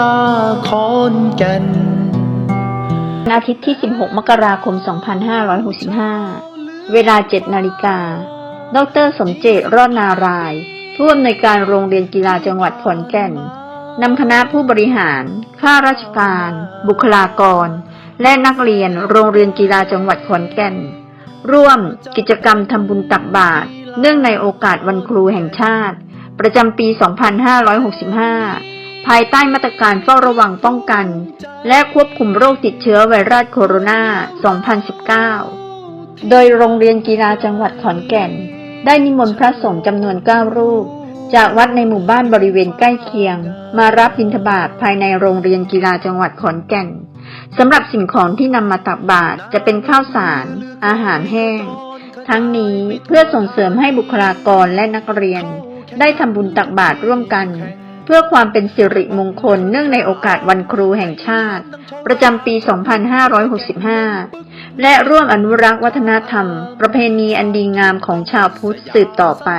ฬาขอนแก่นวันอาทิตย์ที่ 16 มกราคม 2565 เวลา 7 นาฬิกา ดร สมเจตรอดนาราย ผู้อำนวยการโรงเรียนกีฬาจังหวัดขอนแก่น นำคณะผู้บริหาร ข้าราชการ บุคลากร และนักเรียนโรงเรียนกีฬาจังหวัดขอนแก่น ร่วมกิจกรรมทำบุญตักบาตร เนื่องในโอกาสวันครูแห่งชาติ ประจำปี 2565 ภายใต้มาตรการเฝ้าระวังป้องกัน และควบคุมโรคติดเชื้อไวรัสโคโรนา 2019 โดยโรงเรียนกีฬาจังหวัดขอนแก่น ได้นิมนต์พระสงฆ์จำนวน 9 รูป จากวัดในหมู่บ้านบริเวณใกล้เคียง มารับบิณฑบาตภายในโรงเรียนกีฬาจังหวัดขอนแก่นสำหรับสิ่งของที่นำมาตักบาตรจะเป็นข้าวสาร อาหารแห้ง ทั้งนี้เพื่อส่งเสริมให้บุคลากรและนักเรียน ได้ทำบุญตักบาตรร่วมกัน พื่อความเป็นสิริมงคลเนื่องในโอกาสวันครูแห่งชาติ ประจำปี 2565 และร่วมอนุรักษ์วัฒนธรรม ประเพณีอันดีงามของชาวพุทธสืบต่อไป